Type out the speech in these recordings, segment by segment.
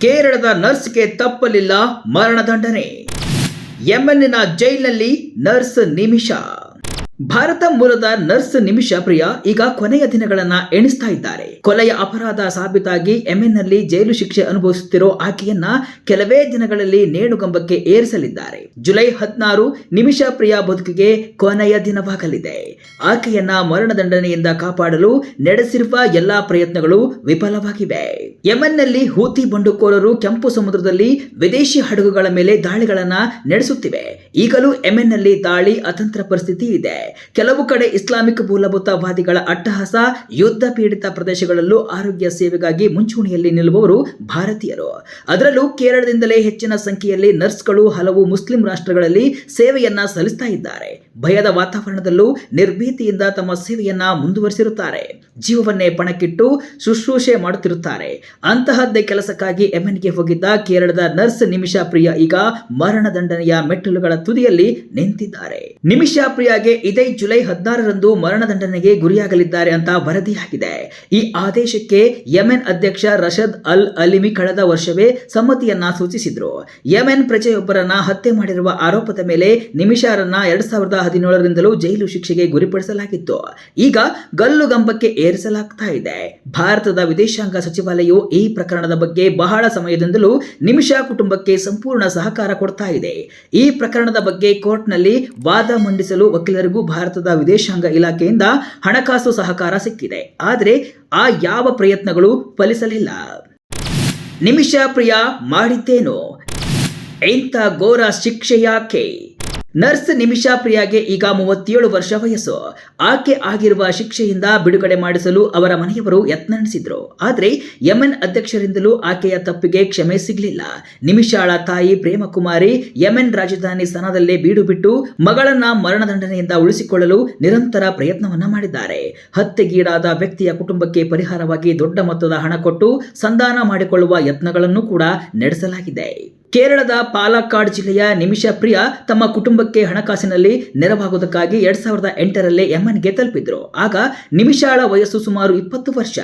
ಕೇರಳದ ನರ್ಸ್ಗೆ ತಪ್ಪಲಿಲ್ಲ ಮರಣದಂಡನೆ. ಯೆಮೆನ್ನಿನ ಜೈಲಿನಲ್ಲಿ ನರ್ಸ್ ನಿಮಿಷ. ಭಾರತ ಮೂಲದ ನರ್ಸ್ ನಿಮಿಷ ಪ್ರಿಯ ಈಗ ಕೊನೆಯ ದಿನಗಳನ್ನ ಎಣಿಸ್ತಾ ಇದ್ದಾರೆ. ಕೊಲೆಯ ಅಪರಾಧ ಸಾಬೀತಾಗಿ ಯೆಮೆನ್ನಲ್ಲಿ ಜೈಲು ಶಿಕ್ಷೆ ಅನುಭವಿಸುತ್ತಿರೋ ಆಕೆಯನ್ನ ಕೆಲವೇ ದಿನಗಳಲ್ಲಿ ನೇಣುಗಂಬಕ್ಕೆ ಏರಿಸಲಿದ್ದಾರೆ. ಜುಲೈ ಹದಿನಾರು ನಿಮಿಷ ಪ್ರಿಯ ಬದುಕಿಗೆ ಕೊನೆಯ ದಿನವಾಗಲಿದೆ. ಆಕೆಯನ್ನ ಮರಣದಂಡನೆಯಿಂದ ಕಾಪಾಡಲು ನಡೆಸಿರುವ ಎಲ್ಲಾ ಪ್ರಯತ್ನಗಳು ವಿಫಲವಾಗಿವೆ. ಯಮನ್ನಲ್ಲಿ ಹೂತಿ ಬಂಡುಕೋರರು ಕೆಂಪು ಸಮುದ್ರದಲ್ಲಿ ವಿದೇಶಿ ಹಡಗುಗಳ ಮೇಲೆ ದಾಳಿಗಳನ್ನ ನಡೆಸುತ್ತಿವೆ. ಈಗಲೂ ಯೆಮೆನ್ನಲ್ಲಿ ದಾಳಿ ಅತಂತ್ರ ಪರಿಸ್ಥಿತಿ ಇದೆ. ಕೆಲವು ಕಡೆ ಇಸ್ಲಾಮಿಕ್ ಮೂಲಭೂತವಾದಿಗಳ ಅಟ್ಟಹಾಸ, ಯುದ್ಧ ಪೀಡಿತ ಪ್ರದೇಶಗಳಲ್ಲೂ ಆರೋಗ್ಯ ಸೇವೆಗಾಗಿ ಮುಂಚೂಣಿಯಲ್ಲಿ ನಿಲ್ಲುವವರು ಭಾರತೀಯರು. ಅದರಲ್ಲೂ ಕೇರಳದಿಂದಲೇ ಹೆಚ್ಚಿನ ಸಂಖ್ಯೆಯಲ್ಲಿ ನರ್ಸ್ಗಳು ಹಲವು ಮುಸ್ಲಿಂ ರಾಷ್ಟ್ರಗಳಲ್ಲಿ ಸೇವೆಯನ್ನ ಸಲ್ಲಿಸ್ತಾ ಇದ್ದಾರೆ. ಭಯದ ವಾತಾವರಣದಲ್ಲೂ ನಿರ್ಭೀತಿಯಿಂದ ತಮ್ಮ ಸೇವೆಯನ್ನ ಮುಂದುವರಿಸಿರುತ್ತಾರೆ. ಜೀವವನ್ನೇ ಪಣಕ್ಕಿಟ್ಟು ಶುಶ್ರೂಷೆ ಮಾಡುತ್ತಿರುತ್ತಾರೆ. ಅಂತಹದ್ದೇ ಕೆಲಸಕ್ಕಾಗಿ ಎಮ್ಎನ್ಗೆ ಹೋಗಿದ್ದ ಕೇರಳದ ನರ್ಸ್ ನಿಮಿಷಾ ಪ್ರಿಯ ಈಗ ಮರಣದಂಡನೆಯ ಮೆಟ್ಟಿಲುಗಳ ತುದಿಯಲ್ಲಿ ನಿಂತಿದ್ದಾರೆ. ನಿಮಿಷಾ ಪ್ರಿಯಾಗೆ ಇದೇ ಜುಲೈ ಹದಿನಾರರಂದು ಮರಣದಂಡನೆಗೆ ಗುರಿಯಾಗಲಿದ್ದಾರೆ ಅಂತ ವರದಿಯಾಗಿದೆ. ಈ ಆದೇಶಕ್ಕೆ ಯೆಮೆನ್ ಅಧ್ಯಕ್ಷ ರಷದ್ ಅಲ್ ಅಲಿಮಿ ಕಳೆದ ವರ್ಷವೇ ಸಮ್ಮತಿಯನ್ನ ಸೂಚಿಸಿದ್ರು. ಯೆಮೆನ್ ಪ್ರಜೆಯೊಬ್ಬರನ್ನ ಹತ್ಯೆ ಮಾಡಿರುವ ಆರೋಪದ ಮೇಲೆ ನಿಮಿಷಾರನ್ನ ಎರಡ್ ಸಾವಿರದ ಹದಿನೇಳರಿಂದಲೂ ಜೈಲು ಶಿಕ್ಷೆಗೆ ಗುರಿಪಡಿಸಲಾಗಿತ್ತು. ಈಗ ಗಲ್ಲುಗಂಬಕ್ಕೆ ಏರಿಸಲಾಗ್ತಾ ಇದೆ. ಭಾರತದ ವಿದೇಶಾಂಗ ಸಚಿವಾಲಯವು ಈ ಪ್ರಕರಣದ ಬಗ್ಗೆ ಬಹಳ ಸಮಯದಿಂದಲೂ ನಿಮಿಷಾ ಕುಟುಂಬಕ್ಕೆ ಸಂಪೂರ್ಣ ಸಹಕಾರ ಕೊಡ್ತಾ ಇದೆ. ಈ ಪ್ರಕರಣದ ಬಗ್ಗೆ ಕೋರ್ಟ್ನಲ್ಲಿ ವಾದ ಮಂಡಿಸಲು ವಕೀಲರಿಗೂ ಭಾರತದ ವಿದೇಶಾಂಗ ಇಲಾಖೆಯಿಂದ ಹಣಕಾಸು ಸಹಕಾರ ಸಿಕ್ಕಿದೆ. ಆದರೆ ಆ ಯಾವ ಪ್ರಯತ್ನಗಳು ಫಲಿಸಲಿಲ್ಲ. ನಿಮಿಷ ಪ್ರಿಯ, ಮಾಡಿದ್ದೇನೋ? ಇಂಥ ಘೋರ ಶಿಕ್ಷೆ ಯಾಕೆ ನರ್ಸ್ ನಿಮಿಷಾ ಪ್ರಿಯಾಗೆ ಈಗ ಮೂವತ್ತೇಳು ವರ್ಷ ವಯಸ್ಸು. ಆಕೆ ಆಗಿರುವ ಶಿಕ್ಷೆಯಿಂದ ಬಿಡುಗಡೆ ಮಾಡಿಸಲು ಅವರ ಮನೆಯವರು ಯತ್ನ ನಡೆಸಿದ್ರು. ಆದರೆ ಯಮನ್ ಅಧ್ಯಕ್ಷರಿಂದಲೂ ಆಕೆಯ ತಪ್ಪಿಗೆ ಕ್ಷಮೆ ಸಿಗಲಿಲ್ಲ. ನಿಮಿಷಾಳ ತಾಯಿ ಪ್ರೇಮಕುಮಾರಿ ಯಮನ್ ರಾಜಧಾನಿ ಸ್ಥಾನದಲ್ಲೇ ಬೀಡು ಬಿಟ್ಟು ಮಗಳನ್ನ ಮರಣದಂಡನೆಯಿಂದ ಉಳಿಸಿಕೊಳ್ಳಲು ನಿರಂತರ ಪ್ರಯತ್ನವನ್ನ ಮಾಡಿದ್ದಾರೆ. ಹತ್ಯೆಗೀಡಾದ ವ್ಯಕ್ತಿಯ ಕುಟುಂಬಕ್ಕೆ ಪರಿಹಾರವಾಗಿ ದೊಡ್ಡ ಮೊತ್ತದ ಹಣ ಕೊಟ್ಟು ಸಂಧಾನ ಮಾಡಿಕೊಳ್ಳುವ ಯತ್ನಗಳನ್ನು ಕೂಡ ನಡೆಸಲಾಗಿದೆ. ಕೇರಳದ ಪಾಲಕ್ಕಾಡ್ ಜಿಲ್ಲೆಯ ನಿಮಿಷ ಪ್ರಿಯ ತಮ್ಮ ಕುಟುಂಬಕ್ಕೆ ಹಣಕಾಸಿನಲ್ಲಿ ನೆರವಾಗುವುದಕ್ಕಾಗಿ ಎರಡ್ ಸಾವಿರದ ಎಂಟರಲ್ಲೇ ಯಮನ್ಗೆ ತಲುಪಿದ್ರು. ಆಗ ನಿಮಿಷಾಳ ವಯಸ್ಸು ಸುಮಾರು ಇಪ್ಪತ್ತು ವರ್ಷ.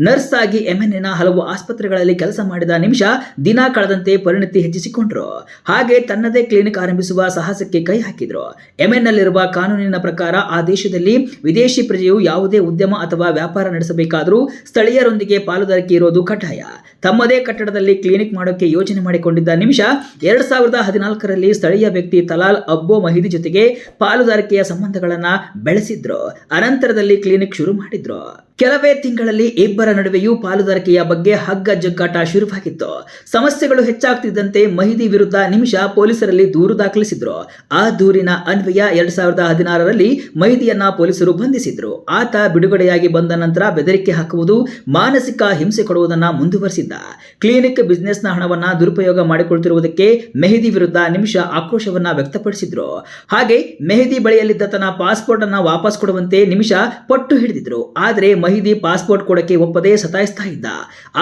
ನರ್ಸ್ ಆಗಿ ಎಂಎನ್ಎನ ಹಲವು ಆಸ್ಪತ್ರೆಗಳಲ್ಲಿ ಕೆಲಸ ಮಾಡಿದ ನಿಮಿಷ ದಿನ ಕಳೆದಂತೆ ಪರಿಣತಿ ಹೆಚ್ಚಿಸಿಕೊಂಡ್ರು. ಹಾಗೆ ತನ್ನದೇ ಕ್ಲಿನಿಕ್ ಆರಂಭಿಸುವ ಸಾಹಸಕ್ಕೆ ಕೈ ಹಾಕಿದ್ರು. ಯೆಮೆನ್ನಲ್ಲಿರುವ ಕಾನೂನಿನ ಪ್ರಕಾರ ಆ ದೇಶದಲ್ಲಿ ವಿದೇಶಿ ಪ್ರಜೆಯು ಯಾವುದೇ ಉದ್ಯಮ ಅಥವಾ ವ್ಯಾಪಾರ ನಡೆಸಬೇಕಾದರೂ ಸ್ಥಳೀಯರೊಂದಿಗೆ ಪಾಲುದಾರಿಕೆ ಇರೋದು ಕಡ್ಡಾಯ. ತಮ್ಮದೇ ಕಟ್ಟಡದಲ್ಲಿ ಕ್ಲಿನಿಕ್ ಮಾಡೋಕೆ ಯೋಜನೆ ಮಾಡಿಕೊಂಡಿದ್ದ ನಿಮಿಷ ಎರಡ್ ಸಾವಿರದ ಹದಿನಾಲ್ಕರಲ್ಲಿ ಸ್ಥಳೀಯ ವ್ಯಕ್ತಿ ತಲಾಲ್ ಅಬ್ಬೋ ಮಹಿದಿ ಜೊತೆಗೆ ಪಾಲುದಾರಿಕೆಯ ಸಂಬಂಧಗಳನ್ನು ಬೆಳೆಸಿದ್ರು. ಅನಂತರದಲ್ಲಿ ಕ್ಲಿನಿಕ್ ಶುರು ಮಾಡಿದ್ರು. ಕೆಲವೇ ತಿಂಗಳಲ್ಲಿ ಇಬ್ಬರ ನಡುವೆಯೂ ಪಾಲುದಾರಿಕೆಯ ಬಗ್ಗೆ ಹಗ್ಗ ಜಗ್ಗಾಟ ಶುರುವಾಗಿತ್ತು. ಸಮಸ್ಯೆಗಳು ಹೆಚ್ಚಾಗ್ತಿದ್ದಂತೆ ಮಹಿದಿ ವಿರುದ್ಧ ನಿಮಿಷ ಪೊಲೀಸರಲ್ಲಿ ದೂರು ದಾಖಲಿಸಿದ್ರು. ಆ ದೂರಿನ ಅನ್ವಯ ಎರಡ್ ಸಾವಿರದ ಹದಿನಾರರಲ್ಲಿ ಮಹಿದಿಯನ್ನ ಪೊಲೀಸರು ಬಂಧಿಸಿದ್ರು. ಆತ ಬಿಡುಗಡೆಯಾಗಿ ಬಂದ ನಂತರ ಬೆದರಿಕೆ ಹಾಕುವುದು ಮಾನಸಿಕ ಹಿಂಸೆ ಕೊಡುವುದನ್ನ ಮುಂದುವರೆಸಿದ್ದ. ಕ್ಲಿನಿಕ್, ಬಿಸ್ನೆಸ್ನ ಹಣವನ್ನ ದುರುಪಯೋಗ ಮಾಡಿಕೊಳ್ತಿರುವುದಕ್ಕೆ ಮೆಹದಿ ವಿರುದ್ಧ ನಿಮಿಷ ಆಕ್ರೋಶವನ್ನ ವ್ಯಕ್ತಪಡಿಸಿದ್ರು. ಹಾಗೆ ಮೆಹದಿ ಬಳಿಯಲ್ಲಿದ್ದ ತನ್ನ ಪಾಸ್ಪೋರ್ಟ್ ಅನ್ನ ವಾಪಸ್ ಕೊಡುವಂತೆ ನಿಮಿಷ ಪಟ್ಟು ಹಿಡಿದಿದ್ರು. ಆದರೆ ಮಹಿದಿ ಪಾಸ್ಪೋರ್ಟ್ ಕೊಡಕ್ಕೆ ಒಪ್ಪದೆ ಸತಾಯಿಸ್ತಾ ಇದ್ದ.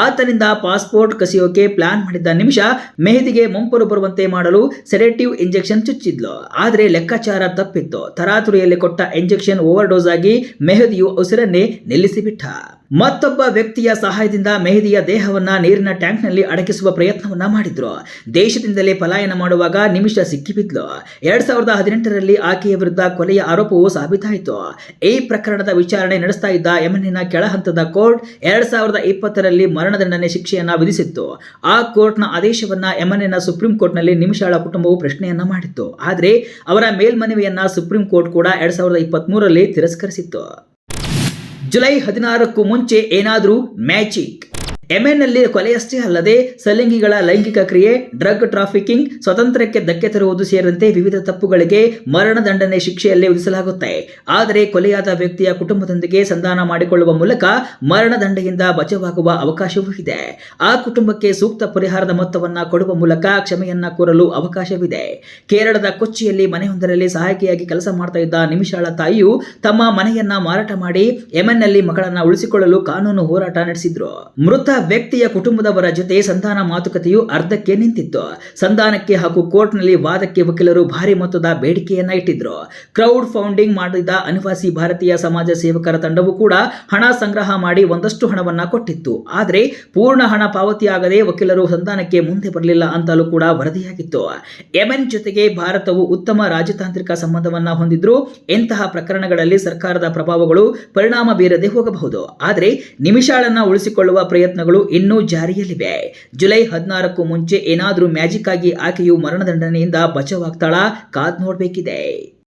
ಆತನಿಂದ ಪಾಸ್ಪೋರ್ಟ್ ಕಸಿಯೋಕೆ ಪ್ಲಾನ್ ಮಾಡಿದ್ದ ನಿಮಿಷ ಮೆಹದಿಗೆ ಮುಂಪರು ಬರುವಂತೆ ಮಾಡಲು ಸೆಡೇಟಿವ್ ಇಂಜೆಕ್ಷನ್ ಚುಚ್ಚಿದ್ಲು. ಆದರೆ ಲೆಕ್ಕಾಚಾರ ತಪ್ಪಿತ್ತು. ತರಾತುರಿಯಲ್ಲಿ ಕೊಟ್ಟ ಇಂಜೆಕ್ಷನ್ ಓವರ್ ಡೋಸ್ ಆಗಿ ಮೆಹದಿಯು ಉಸಿರನ್ನೇ ನಿಲ್ಲಿಸಿಬಿಟ್ಟ. ಮತ್ತೊಬ್ಬ ವ್ಯಕ್ತಿಯ ಸಹಾಯದಿಂದ ಮೆಹದಿಯ ದೇಹವನ್ನ ನೀರಿನ ಟ್ಯಾಂಕ್ನಲ್ಲಿ ಅಡಕಿಸುವ ಪ್ರಯತ್ನವನ್ನ ಮಾಡಿದ್ರು. ದೇಶದಿಂದಲೇ ಪಲಾಯನ ಮಾಡುವಾಗ ನಿಮಿಷ ಸಿಕ್ಕಿಬಿದ್ಲು. ಎರಡ್ ಸಾವಿರದ ಹದಿನೆಂಟರಲ್ಲಿ ಆಕೆಯ ವಿರುದ್ಧ ಕೊಲೆಯ ಆರೋಪವು ಸಾಬೀತಾಯಿತು. ಈ ಪ್ರಕರಣದ ವಿಚಾರಣೆ ನಡೆಸ್ತಾ ಇದ್ದ ಯಮನಿನ ಕೆಳಹಂತದ ಕೋರ್ಟ್ ಎರಡ್ ಸಾವಿರದ ಇಪ್ಪತ್ತರಲ್ಲಿ ಮರಣದಂಡನೆ ಶಿಕ್ಷೆಯನ್ನ ವಿಧಿಸಿತ್ತು. ಆ ಕೋರ್ಟ್ನ ಆದೇಶವನ್ನ ಯಮನಿನ ಸುಪ್ರೀಂ ಕೋರ್ಟ್ನಲ್ಲಿ ನಿಮಿಷಾಳ ಕುಟುಂಬವು ಪ್ರಶ್ನೆಯನ್ನ ಮಾಡಿತ್ತು. ಆದರೆ ಅವರ ಮೇಲ್ಮನವಿಯನ್ನ ಸುಪ್ರೀಂ ಕೋರ್ಟ್ ಕೂಡ ಎರಡ್ ಸಾವಿರದ ಇಪ್ಪತ್ತ್ ತಿರಸ್ಕರಿಸಿತ್ತು. ಜುಲೈ ಹದಿನಾರಕ್ಕೂ ಮುಂಚೆ ಏನಾದರೂ ಮ್ಯಾಜಿಕ್. ಯೆಮೆನ್ನಲ್ಲಿ ಕೊಲೆಯಷ್ಟೇ ಅಲ್ಲದೆ ಸಲಿಂಗಿಗಳ ಲೈಂಗಿಕ ಕ್ರಿಯೆ, ಡ್ರಗ್ ಟ್ರಾಫಿಕಿಂಗ್ ಸ್ವತಂತ್ರಕ್ಕೆ ಧಕ್ಕೆ ತರುವುದು ಸೇರಿದಂತೆ ವಿವಿಧ ತಪ್ಪುಗಳಿಗೆ ಮರಣದಂಡನೆ ಶಿಕ್ಷೆಯಲ್ಲೇ ವಿಧಿಸಲಾಗುತ್ತೆ. ಆದರೆ ಕೊಲೆಯಾದ ವ್ಯಕ್ತಿಯ ಕುಟುಂಬದೊಂದಿಗೆ ಸಂಧಾನ ಮಾಡಿಕೊಳ್ಳುವ ಮೂಲಕ ಮರಣದಂಡೆಯಿಂದ ಬಚಾವಾಗುವ ಅವಕಾಶವೂ ಇದೆ. ಆ ಕುಟುಂಬಕ್ಕೆ ಸೂಕ್ತ ಪರಿಹಾರದ ಮೊತ್ತವನ್ನು ಕೊಡುವ ಮೂಲಕ ಕ್ಷಮೆಯನ್ನ ಕೋರಲು ಅವಕಾಶವಿದೆ. ಕೇರಳದ ಕೊಚ್ಚಿಯಲ್ಲಿ ಮನೆಯೊಂದರಲ್ಲಿ ಸಹಾಯಕಿಯಾಗಿ ಕೆಲಸ ಮಾಡ್ತಾ ಇದ್ದ ನಿಮಿಷಾಳ ತಾಯಿಯು ತಮ್ಮ ಮನೆಯನ್ನ ಮಾರಾಟ ಮಾಡಿ ಯೆಮೆನ್ನಲ್ಲಿ ಮಗಳನ್ನ ಉಳಿಸಿಕೊಳ್ಳಲು ಕಾನೂನು ಹೋರಾಟ ನಡೆಸಿದ್ರು. ಮೃತ ವ್ಯಕ್ತಿಯ ಕುಟುಂಬದವರ ಜೊತೆ ಸಂಧಾನ ಮಾತುಕತೆಯು ಅರ್ಧಕ್ಕೆ ನಿಂತಿತ್ತು. ಸಂಧಾನಕ್ಕೆ ಹಾಗೂ ಕೋರ್ಟ್ನಲ್ಲಿ ವಾದಕ್ಕೆ ವಕೀಲರು ಭಾರಿ ಮೊತ್ತದ ಬೇಡಿಕೆಯನ್ನ ಇಟ್ಟಿದ್ರು. ಕ್ರೌಡ್ ಫೌಂಡಿಂಗ್ ಮಾಡಿದ ಅನಿವಾಸಿ ಭಾರತೀಯ ಸಮಾಜ ಸೇವಕರ ತಂಡವು ಕೂಡ ಹಣ ಸಂಗ್ರಹ ಮಾಡಿ ಒಂದಷ್ಟು ಹಣವನ್ನ ಕೊಟ್ಟಿತ್ತು. ಆದರೆ ಪೂರ್ಣ ಹಣ ಪಾವತಿಯಾಗದೆ ವಕೀಲರು ಸಂಧಾನಕ್ಕೆ ಮುಂದೆ ಬರಲಿಲ್ಲ ಅಂತಲೂ ಕೂಡ ವರದಿಯಾಗಿತ್ತು. ಎಮೆನ್ ಜೊತೆಗೆ ಭಾರತವು ಉತ್ತಮ ರಾಜತಾಂತ್ರಿಕ ಸಂಬಂಧವನ್ನ ಹೊಂದಿದ್ರು ಇಂತಹ ಪ್ರಕರಣಗಳಲ್ಲಿ ಸರ್ಕಾರದ ಪ್ರಭಾವಗಳು ಪರಿಣಾಮ ಬೀರದೆ ಹೋಗಬಹುದು. ಆದರೆ ನಿಮಿಷಾಳನ್ನ ಉಳಿಸಿಕೊಳ್ಳುವ ಪ್ರಯತ್ನಗಳು ಇನ್ನೂ ಜಾರಿಯಲ್ಲಿವೆ. ಜುಲೈ ಹದಿನಾರಕ್ಕೂ ಮುಂಚೆ ಏನಾದರೂ ಮ್ಯಾಜಿಕ್ ಆಗಿ ಆಕೆಯು ಮರಣದಂಡನೆಯಿಂದ ಬಚಾವಾಗ್ತಾಳಾ ಕಾದ್ ನೋಡಬೇಕಿದೆ.